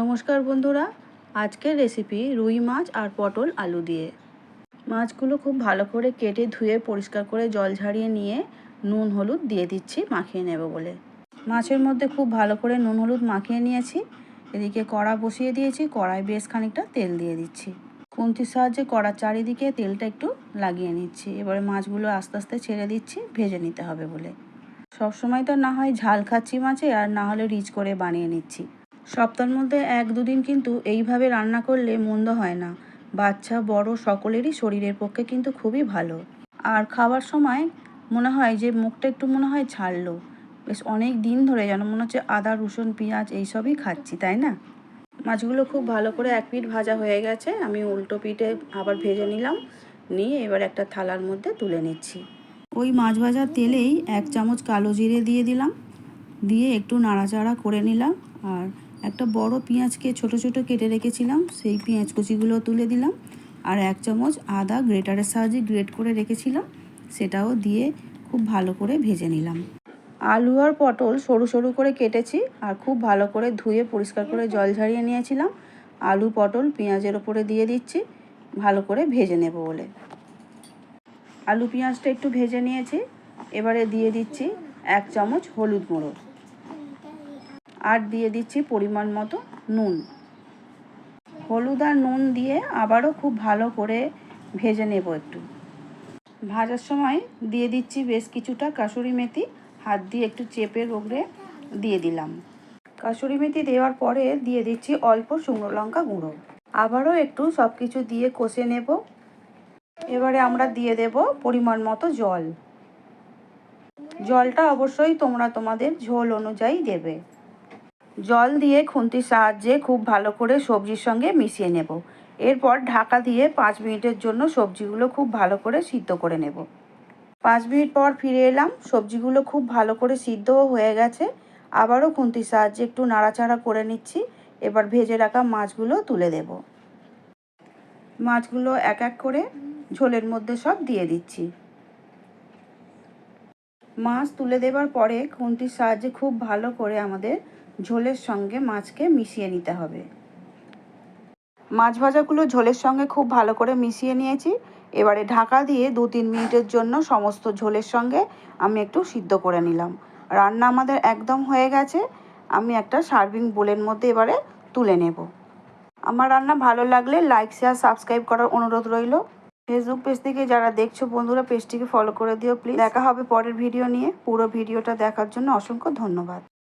নমস্কার বন্ধুরা, আজকের রেসিপি রুই মাছ আর পটল আলু দিয়ে। মাছগুলো খুব ভালো করে কেটে ধুয়ে পরিষ্কার করে জল ঝাড়িয়ে নিয়ে নুন হলুদ দিয়ে দিচ্ছি, মাখিয়ে নেব বলে। মাছের মধ্যে খুব ভালো করে নুন হলুদ মাখিয়ে নিয়েছি। এদিকে কড়া বসিয়ে দিয়েছি কড়াই বেশ খানিকটা তেল দিয়ে দিচ্ছি। খুন্তির সাহায্যে কড়ার চারিদিকে তেলটা একটু লাগিয়ে নিচ্ছি। এবারে মাছগুলো আস্তে আস্তে ছেড়ে দিচ্ছি, ভেজে নিতে হবে বলে। সবসময় তো না হয় ঝাল খাচ্ছি মাছে, আর না হলে রিচ করে বানিয়ে নিচ্ছি। সপ্তাহের মধ্যে এক দুদিন কিন্তু এইভাবে রান্না করলে মন্দ হয় না। বাচ্চা, বড় সকলেরই শরীরের পক্ষে কিন্তু খুবই ভালো। আর খাবার সময় মনে হয় যে মুখটা একটু মনে হয় ছাড়লো। বেশ অনেক দিন ধরে যেন মনে হচ্ছে আদা, রসুন, পেঁয়াজ এইসবই খাচ্ছি, তাই না? মাছগুলো খুব ভালো করে এক পিঠ ভাজা হয়ে গেছে। আমি উল্টো পিঠে আবার ভেজে নিলাম। নিয়ে এবার একটা থালার মধ্যে তুলে নিচ্ছি। ওই মাছ ভাজার তেলেই এক চামচ কালো জিরে দিয়ে দিলাম। দিয়ে একটু নাড়াচাড়া করে নিলাম। আর একটা বড় পেঁয়াজকে ছোট ছোট কেটে রেখেছিলাম, সেই পেঁয়াজ কুচিগুলো তুলে দিলাম আর এক চামচ আদা গ্রেটারের সাহায্যে গ্রেট করে রেখেছিলাম, সেটাও দিয়ে খুব ভালো করে ভেজে নিলাম। আলু আর পটল সরু সরু করে কেটেছি আর খুব ভালো করে ধুয়ে পরিষ্কার করে জল ঝারিয়ে নিয়েছিলাম। আলু, পটল, পেঁয়াজের ওপরে দিয়ে দিচ্ছি, ভালো করে ভেজে নেব বলে। আলু, পেঁয়াজটা একটু ভেজে নিয়েছি, এবারে দিয়ে দিচ্ছি এক চামচ হলুদ গুঁড়ো। আর দিয়ে দিচ্ছি পরিমাণ মতো নুন। হলুদ আর নুন দিয়ে আবারও খুব ভালো করে ভেজে নেব একটু। ভাজার সময় দিয়ে দিচ্ছি বেশ কিছুটা কাসুরি মেথি। হাত দিয়ে একটু চেপে রোগড়ে দিয়ে দিলাম। কাসুরি মেথি দেওয়ার পরে দিয়ে দিচ্ছি অল্প শুকনো লঙ্কা গুঁড়ো। আবারও একটু সব কিছু দিয়ে কষে নেব। এবারে আমরা দিয়ে দেব পরিমাণ মতো জল। জলটা অবশ্যই তোমরা তোমাদের ঝোল অনুযায়ী দেবে। জল দিয়ে খুন্তির সাহায্যে খুব ভালো করে সবজির সঙ্গে মিশিয়ে নেব। এরপর ঢাকা দিয়ে পাঁচ মিনিটের জন্য সবজিগুলো খুব ভালো করে সিদ্ধ করে নেব। পাঁচ মিনিট পর ফিরে এলাম। সবজিগুলো খুব ভালো করে সিদ্ধও হয়ে গেছে। আবারও খুন্তির সাহায্যে একটু নাড়াচাড়া করে নিচ্ছি। এবার ভেজে রাখা মাছগুলো তুলে দেব। মাছগুলো এক এক করে ঝোলের মধ্যে সব দিয়ে দিচ্ছি। মাছ তুলে দেবার পরে খুন্তির সাহায্যে খুব ভালো করে আমাদের ঝোলের সঙ্গে মাছকে মিশিয়ে নিতে হবে। মাছ ভাজাগুলো ঝোলের সঙ্গে খুব ভালো করে মিশিয়ে নিয়েছি। এবারে ঢাকা দিয়ে দু তিন মিনিটের জন্য সমস্ত ঝোলের সঙ্গে আমি একটু সিদ্ধ করে নিলাম। রান্না আমাদের একদম হয়ে গেছে। আমি একটা সার্ভিং বোলের মধ্যে এবারে তুলে নেব। আমার রান্না ভালো লাগলে লাইক, শেয়ার, সাবস্ক্রাইব করার অনুরোধ রইল। ফেসবুক পেজ থেকে যারা দেখছ বন্ধুরা, পেজটিকে ফলো করে দিও, প্লিজ। দেখা হবে পরের ভিডিও নিয়ে। পুরো ভিডিওটা দেখার জন্য অসংখ্য ধন্যবাদ।